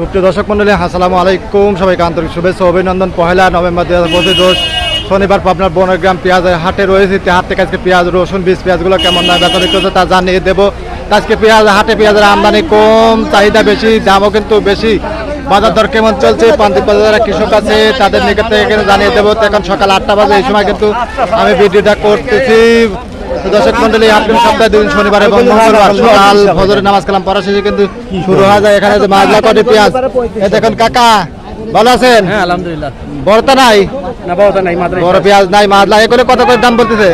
সুপ্রিয় দর্শক মন্ডলী আসসালামু আলাইকুম। সবাইকে আন্তরিক শুভেচ্ছা অভিনন্দন। পহেলা নভেম্বর দু হাজার পঁচিশ রোজ শনিবার পাবনার বনগ্রাম পেঁয়াজের হাটে রয়েছে। হাট থেকে আজকে পেঁয়াজ, রসুন, বীজ, পেঁয়াজগুলো কেমন দাম বেচা বিক্রি হচ্ছে তা জানিয়ে দেবো। আজকে পেঁয়াজ, হাটে পেঁয়াজের আমদানি কম, চাহিদা বেশি, দামও কিন্তু বেশি। বাজার দর কেমন চলছে? প্রান্তিক বাজারে কৃষক আছে, তাদের নিকট থেকে জানিয়ে দেবো। এখন সকাল আটটা বাজে, এই সময় কিন্তু আমি ভিডিওটা করতেছি। দর্শক মন্ডলী আপনি সপ্তাহে দুদিন শনিবার এবং মঙ্গলবার সকাল ফজরের নামাজ কালাম পড়া শেষে কিন্তু শুরু হয়ে যায়। এখানে যে মাজলা কটে পেঁয়াজ? এ দেখুন কাকা ভালো আছেন? হ্যাঁ আলহামদুলিল্লাহ। বড়তা নাই? না বাবা নাই মাত্র বড় পেঁয়াজ নাই মাজলা এ করে কত করে দাম বলতেছে?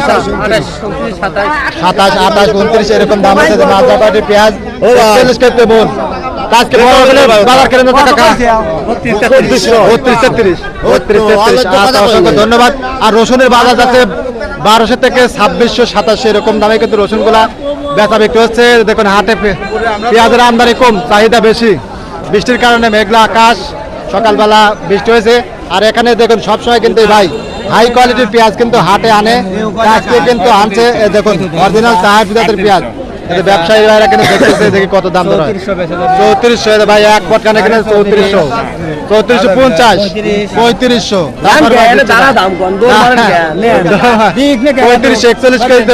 সাতাশ। আঠাশ উনত্রিশ এরকম দাম আছে যে মাজলা কটে পেঁয়াজ? চল্লিশ কেজি বোন। আজকে বড় হলে বাজার কেন ধন্যবাদ। আর রসুনের বাজার যাচ্ছে বারোশো থেকে ছাব্বিশশো সাতাশশো এরকম দামে কিন্তু রসুনগুলা বেচা বিক্রি হচ্ছে। দেখুন, হাটে পেঁয়াজের আমদানি কম, চাহিদা বেশি। বৃষ্টির কারণে মেঘলা আকাশ, সকালবেলা বৃষ্টি হয়েছে। আর এখানে দেখুন, সবসময় কিন্তু ভাই হাই কোয়ালিটির পেঁয়াজ কিন্তু হাটে আনে। কিন্তু আনছে দেখুন অরিজিনাল চাহার পেঁয়াজ। ব্যবসায়ী ভাইরা কিন্তু দেখতেছে দেখি কত দাম ধরে চৌত্রিশশো ভাই এক পটকানে কিনে চৌত্রিশশো। চৌত্রিশশো পঞ্চাশ। পঁয়ত্রিশশো। পঁয়ত্রিশ একচল্লিশ কেজি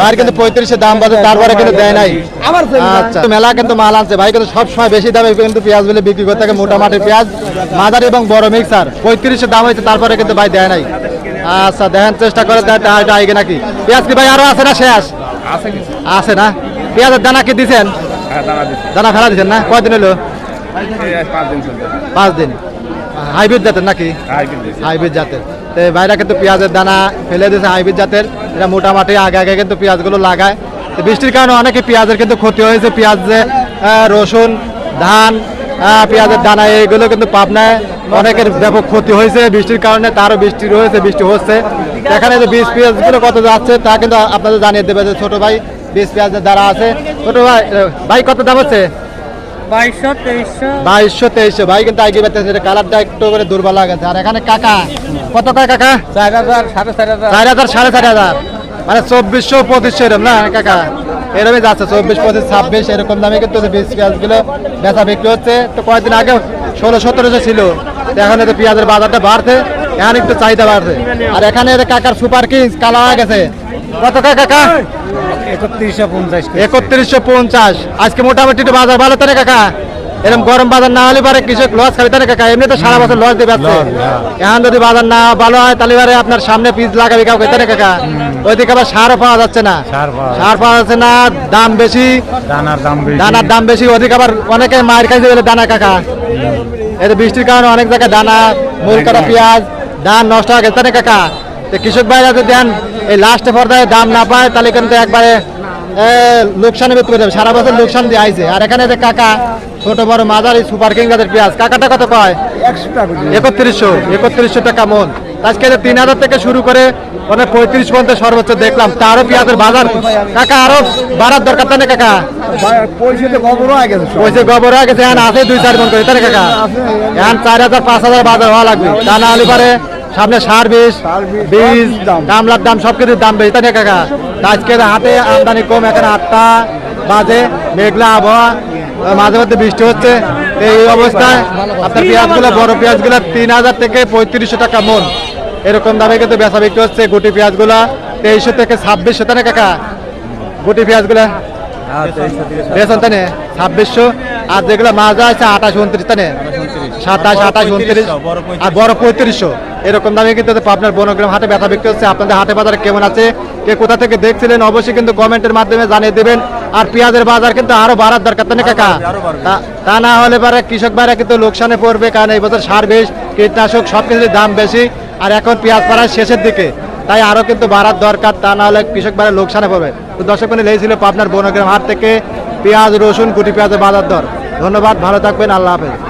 ভাই কিন্তু পঁয়ত্রিশে দাম বাজে তারপরে কিন্তু দেয় নাই। আচ্ছা মেলা কিন্তু মাল আনছে। ভাই কিন্তু সবসময় বেশি দামে কিন্তু পেঁয়াজ বলে বিক্রি করতে থাকে মোটামাটি পেঁয়াজ। মাদার এবং বড় মিক্সার। পঁয়ত্রিশে দাম হয়েছে তারপরে কিন্তু ভাই দেয় নাই। আচ্ছা দেখেন চেষ্টা করে দেয় নাকি। পেঁয়াজ কি ভাই আরও আছে না শেষ? আছে না? পেঁয়াজের দানা কি দিছেন? দানা ফেলা দিছেন না? কয়দিন হলো? পাঁচ দিন হাইব্রিড জাতের নাকি? হাইব্রিড জাতের। তো ভাইরা কিন্তু পেঁয়াজের দানা ফেলে দিয়েছে হাইব্রিড জাতের। এটা মোটামুটি আগে আগে কিন্তু পেঁয়াজগুলো লাগায়। তো বৃষ্টির কারণে অনেকে পেঁয়াজের কিন্তু ক্ষতি হয়েছে। পেঁয়াজ যে রসুন ধান পেঁয়াজের দানা এইগুলো কিন্তু পাবনায় অনেকের ব্যাপক ক্ষতি হয়েছে। বৃষ্টির কারণে তারও বৃষ্টি রয়েছে বৃষ্টি হচ্ছে। এখানে যে বীজ পেঁয়াজগুলো কত যাচ্ছে তা কিন্তু আপনাদের জানিয়ে দেবে যে ছোট ভাই বীজ পেঁয়াজের দ্বারা আছে। ছোট ভাই ভাই কত দাম হচ্ছে? বাইশশো তেইশশো। ভাই কিন্তু আগে বেঁচেছে কালারটা একটু করে দুর্বল লাগেছে আর এখানে কাকা কত কয় কাকা? চার হাজার সাড়ে চার হাজার। চার হাজার সাড়ে চার হাজার। মানে চব্বিশশো পঁচিশশো এরকম না কাকা? এরকমই যাচ্ছে চব্বিশ পঁচিশ ছাব্বিশ এরকম দামে কিন্তু বীজ পেঁয়াজগুলো বেচা বিক্রি হচ্ছে। তো কয়েকদিন আগে ষোলো সতেরোশো ছিল তো এখন এতে পেঁয়াজের বাজারটা বাড়ছে এখন একটু চাহিদা বাড়ছে। আর এখানে কাকার সুপার কিংস কালা হয়ে গেছে। কত কাকা একত্রিশশো পঞ্চাশ আজকে মোটামুটি একটু বাজার ভালো না কাকা? এরকম গরম বাজার না হলে পারে কৃষক লস খাবে না কাকা? এমনি তো সারা বছর লস দেবে আছে এখন যদি বাজার না ভালো হয় তাহলে আপনার সামনে পিস লাগাবে কাউকে না কাকা? ওইদিকে আবার সারও পাওয়া যাচ্ছে না। সার পাওয়া যাচ্ছে। না দাম বেশি। দানার দাম বেশি। দানার দাম বেশি ওদিকে আবার অনেকে মায়ের খাইছে বলে দানা কাকা। এতে বৃষ্টির কারণে অনেক জায়গায় দানা মূল কাটা পেঁয়াজ ধান নষ্ট হয়ে গেছে কাকা? তো কৃষক ভাইরা যদি দেন এই লাস্টে পর্যায়ে দাম না পায় তাহলে কিন্তু একবারে লোকসানে বিক্রি করে যাবে সারা বছর লোকসান দিয়ে আইছে। আর এখানে যে কাকা ছোট বড় মাঝারি সুপার কিং পেঁয়াজ কাকাটা কত কয়? একশো টাকা একত্রিশশো একত্রিশশো টাকা মন। আজকে যে তিন হাজার থেকে শুরু করে মানে পঁয়ত্রিশ পর্যন্ত সর্বোচ্চ দেখলাম তারও পেঁয়াজের বাজার। কাকা আরও বাড়ার দরকার তাই না কাকা? হয়ে গেছে পয়সা গোবর হয়ে গেছে এখন আছে দুই চার মন করে তাই কাকা? এখন চার হাজার পাঁচ হাজার বাজার হওয়া লাগবে। তা না হলে পারে সামনে সার বীজ বীজ কামলার দাম। সব দাম বেশি তাই কাকা? তা আজকে হাটে আমদানি কম এখানে আটটা বাজে মেঘলা আবহাওয়া মাঝে মধ্যে বৃষ্টি হচ্ছে। এই অবস্থায় আপনার পেঁয়াজ পেঁয়াজগুলো বড় পেঁয়াজগুলো তিন হাজার থেকে পঁয়ত্রিশশো টাকা মন। এরকম দামে কিন্তু বেচা বিক্রি হচ্ছে গুটি পেঁয়াজগুলা তেইশশো থেকে ছাব্বিশশো তাই না কাকা? গুটি পেঁয়াজগুলা? বেতন তানে ছাব্বিশশো। আর যেগুলো মাজা আছে আঠাশ উনত্রিশ তানে সাতাশ আঠাশ উনত্রিশ আর বড় পঁয়ত্রিশশো। এরকম দামে কিন্তু আপনার বনগ্রাম হাটে ব্যথা বিক্রি হচ্ছে। আপনাদের হাটে বাজার কেমন আছে কে কোথা থেকে দেখছিলেন অবশ্যই কিন্তু কমেন্টের মাধ্যমে জানিয়ে দেবেন। আর পেঁয়াজের বাজার কিন্তু আরও বাড়ার দরকার তাই কাকা? তা- তা না হলে পারে কৃষক ভাইরা কিন্তু লোকসানে পড়বে কারণ এই বছর সার বেশ কীটনাশক সব কিছুর দাম বেশি। আর এখন পেঁয়াজ পাড়ার শেষের দিকে। তাই আরও কিন্তু বাড়ার দরকার, তা না হলে কৃষক ভাইরা লোকসানে পড়বে। তো দর্শক মানে লেগেছিল পাবনার বনগ্রাম হাট থেকে পেঁয়াজ, রসুন, কুটি পেঁয়াজের বাজার দর। ধন্যবাদ, ভালো থাকবেন, আল্লাহ হাফেজ।